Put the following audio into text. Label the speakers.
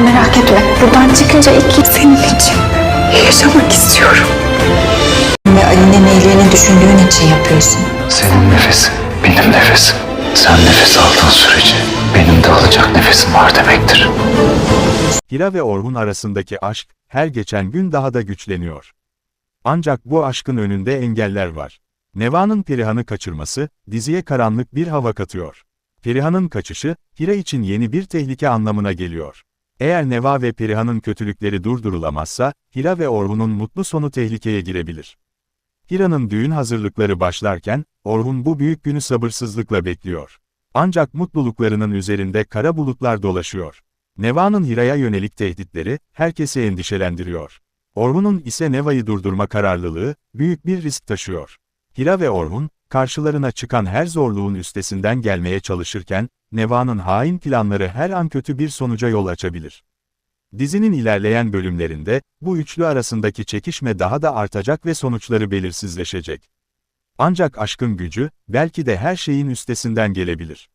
Speaker 1: Tamam merak etme. Buradan çıkınca iki senin için yaşamak istiyorum.
Speaker 2: Ve Ali'nin iyiliğini düşündüğün için yapıyorsun.
Speaker 3: Senin nefesin benim nefesim. Sen nefes aldığın sürece benim de alacak nefesim var demektir.
Speaker 4: Hira ve Orhun arasındaki aşk, her geçen gün daha da güçleniyor. Ancak bu aşkın önünde engeller var. Neva'nın Perihan'ı kaçırması, diziye karanlık bir hava katıyor. Perihan'ın kaçışı, Hira için yeni bir tehlike anlamına geliyor. Eğer Neva ve Perihan'ın kötülükleri durdurulamazsa, Hira ve Orhun'un mutlu sonu tehlikeye girebilir. Hira'nın düğün hazırlıkları başlarken, Orhun bu büyük günü sabırsızlıkla bekliyor. Ancak mutluluklarının üzerinde kara bulutlar dolaşıyor. Neva'nın Hira'ya yönelik tehditleri, herkesi endişelendiriyor. Orhun'un ise Neva'yı durdurma kararlılığı, büyük bir risk taşıyor. Hira ve Orhun, karşılarına çıkan her zorluğun üstesinden gelmeye çalışırken, Neva'nın hain planları her an kötü bir sonuca yol açabilir. Dizinin ilerleyen bölümlerinde, bu üçlü arasındaki çekişme daha da artacak ve sonuçları belirsizleşecek. Ancak aşkın gücü, belki de her şeyin üstesinden gelebilir.